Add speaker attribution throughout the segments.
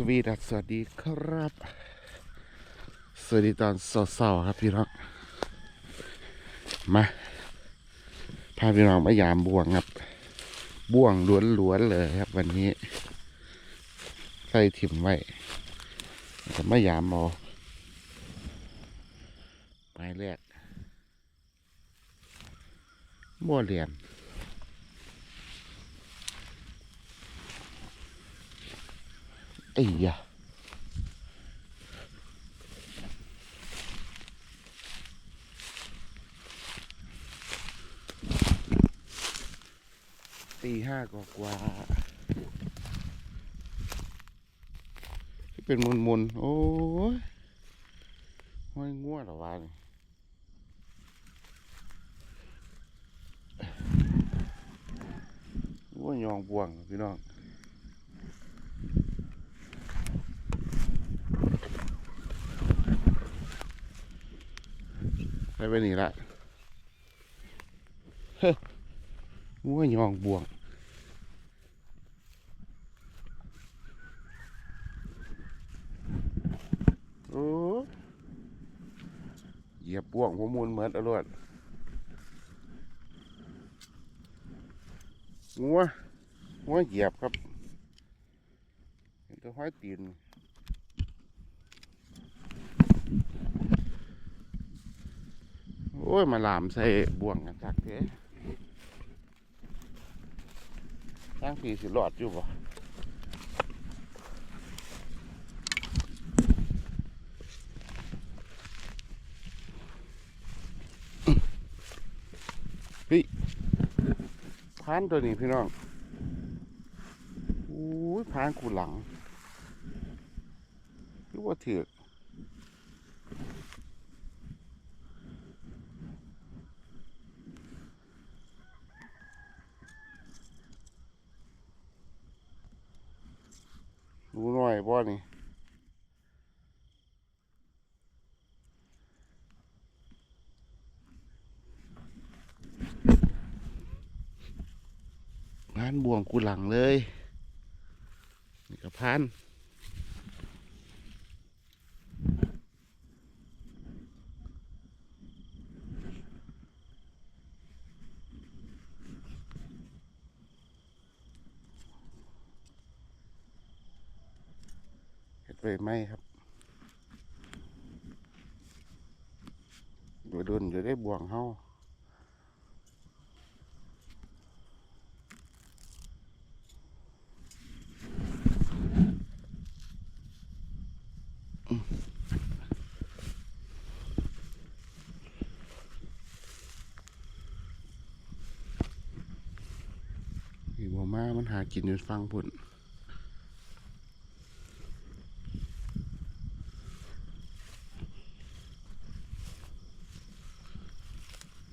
Speaker 1: สวีดัสสวัสดีครับ สวัสดีตอนเศร้าๆครับพี่น้องมาพาพี่น้องมายามบ่วงครับ บ่วงล้วนๆเลยครับ วันนี้ ใส่ถิ่มไว้จะมายามเอาไปแรกบ่เหรียญ ไอ้ยะตีห้ากว่ากว่าที่เป็นมุนมุนๆโอ้ยห้อยง่วเหรอวะนี่ว่ายองบวงพี่น้อง ไปไปนี่ละเฮ้ยว่ายองบวงโอ้เหยียบบวงหัวมูลเหมือนอรวดงัวงัวเหยียบครับเห็นตัวห้อยตีน อ้ย มาหลามใส่บ่วงกันจักเถอะตั้งปีสิหลอดอยู่บ่พี่พานตัวนี้พี่น้องโอ้ยพานกูหลังรู้ว่าถือก ดูหน่อย บ่นี่พานบ่วงกูหลังเลย นี่กับพาน เห็ดไปไหมครับดูดุนอยู่ได้บ่วงเฮาอืมนี่บ่มามันหากินอยู่ฟังพุ่น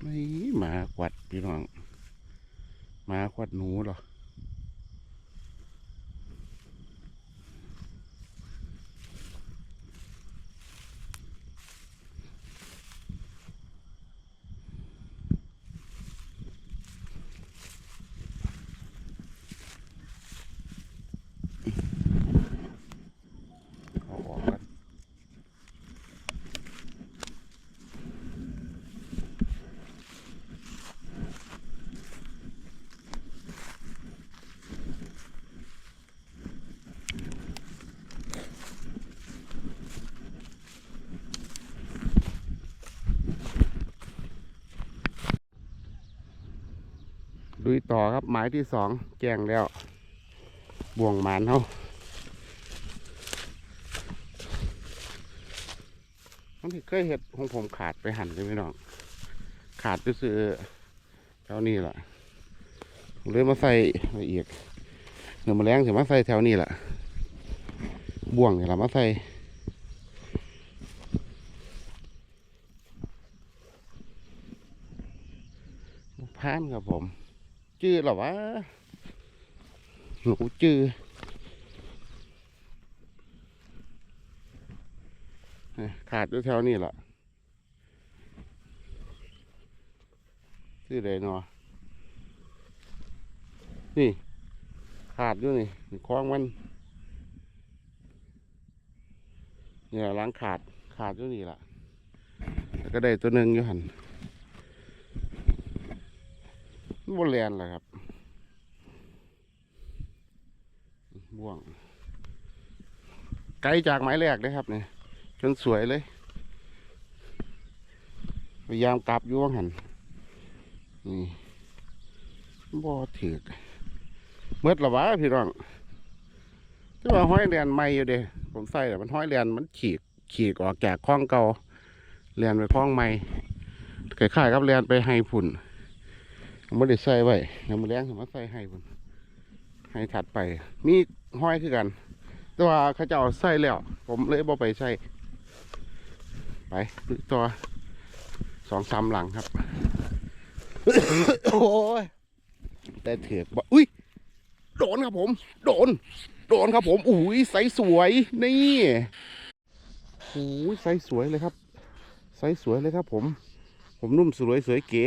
Speaker 1: ไม่หมาควัดพี่น้องหมาควัดหนูเหรออกกัน ลุยต่อครับ หมายที่สองแจ้งแล้ว บ่วงหมานเขาทั้งที่เคยเห็ดของผมขาดไปหั่นเลยพี่น้อง ขาดซื้อๆแถวนี้แหละเลยมาใส่ละเอียดเนื้อแมลงถึงมาใส่แถวนี้แหละบ่วงเนี่ยเรามาใส่พานครับผม ชื่อหรอวะหนูชื่อขาดอยู่แถวนี้แหละชื่อใดเนาะนี่ ขาดอยู่นี่คล้องมันเนี่ยล้างขาดขาดอยู่นี่แหละแล้วก็ได้ตัวหนึ่งอยู่หัน บนแลนแหละครับ บ่วง ไกลจากไม้แรกเลยครับเนี่ยจนสวยเลย พยายามกลับอยู่ว่างหันนี่บ่ถือกเมื่อละวะพี่น้องที่ว่าห้อยเรียนใหม่อยู่เด้ผมใส่แต่มันห้อยเรียนมันขีกขีกออกจากคล้องเก่าเรียนไปคล้องใหม่คล้ายๆกับเรียนไปให้ผุ่น ไม่ได้ใส่ไว้เดี๋ยวมาเลี้ยงมาใส่ให้ผุ่นให้ถัดไป มีห้อยคือกัน แต่ว่าเขาจะเอาใส่แล้ว ผมเลยบ่ไปใส่ไปตัวสองสามหลังครับ โอ้ยแต่เถือกบ่อุ้ยโดนครับผม โดน โดนครับผมอุ้ยไซส์สวยนี่โอ้ยไซส์สวยเลยครับไซส์สวยเลยครับผม ผมนุ่มสวยสวยเก๋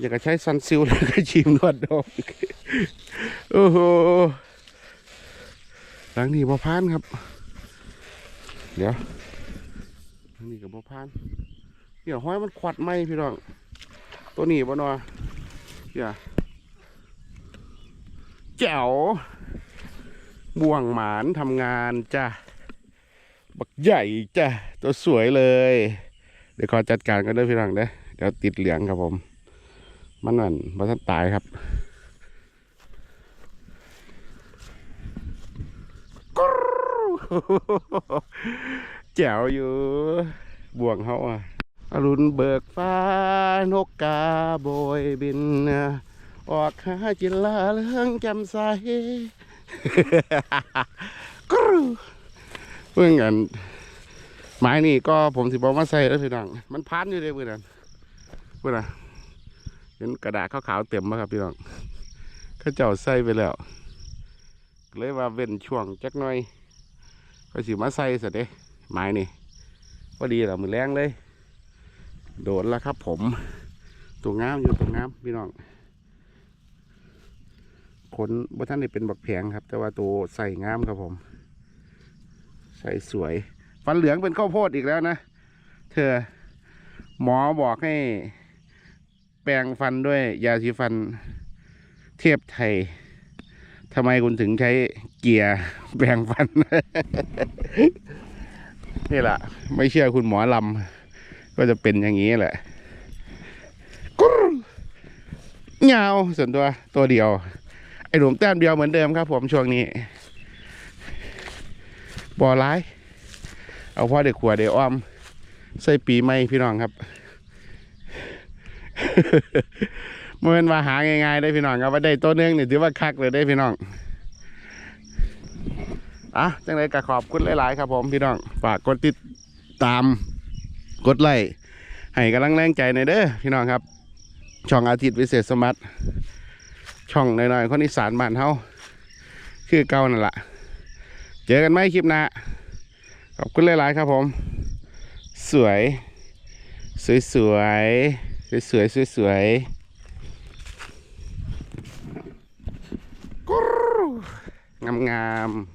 Speaker 1: อยากจะใช้ซันซิลแล้วก็ชิมนวดดอกโอ้โหหลังนี้บ่พานครับ เดี๋ยวหลังนี้กับบ่พานเดี๋ยวห้อยมันขวัดไหมพี่น้องตัวนี้บ่เนอเดี๋ยวแจ๋วบ่วงหมานทำงานจ้ะบักใหญ่จ้ะตัวสวยเลย เดี๋ยวขอจัดการกันด้วยพี่น้องเด้เดี๋ยวติดเหลืองครับผม มันนั่นมันทันตายครับแจ๋วอยู่บ่วงเขาอะอรุณเบิกฟ้านกกาโบยบิน ออกหาจินลาเรื่องจำใสกรูเพื่อนกันไม้นี่ก็ผมสิบอกมาใส่แล้วพี่น้องมันพันอยู่เลยเพื่อนนเพื่อนนะ เห็นกระดาษขาวๆเต็มมาครับพี่น้องเขาเจ้าใส่ไปแล้วเลยว่าเว้นช่วงจักหน่อยก็สิมาใส่สเด้ไม้นี่พอดีแล้วมือแรงเลย โดนแล้วครับผม ตัวงามอยู่ตัวงามพี่น้องขนบ่ท่านนี่เป็นบักแผงครับ แต่ว่าตัวใส่งามครับผม ใส่สวย ฟันเหลืองเป็นข้าวโพดอีกแล้วนะ เธอหมอบอกให้ แปรงฟันด้วยยาสีฟันเทียบไทยทำไมคุณถึงใช้เกียร์แปรงฟัน นี่แหละไม่เชื่อคุณหมอลำก็จะเป็นอย่างนี้แหละกุ๊เงาส่วนตัวตัวเดียว ไอ้หลุมแต้มเดียวเหมือนเดิมครับผมช่วงนี้บ่อร้าย เอาพ่อเด็กขวดเด็กอ้อม ใส่ปีใหม่พี่น้องครับ เมื่อวันมาหาง่ายๆได้พี่น้องครับว่าได้ตัวหนึงนี่ถือว่าคักเลยได้พี่น้องอะจังไรก็ขอบคุณหลาย ๆ ครับผมพี่น้องฝากกดติดตามกดไลค์ให้กำลังแรงใจในเด้อพี่น้องครับ ช่องอาทิตย์วิเศษสมัติช่องน้อยๆคนอีสานบ้านเฮาคือเก่านั่นแหละเจอกันไหมคลิปหน้าขอบคุณหลาย ๆ ครับผม สวย สวยสวย สวยๆสวยๆงามๆ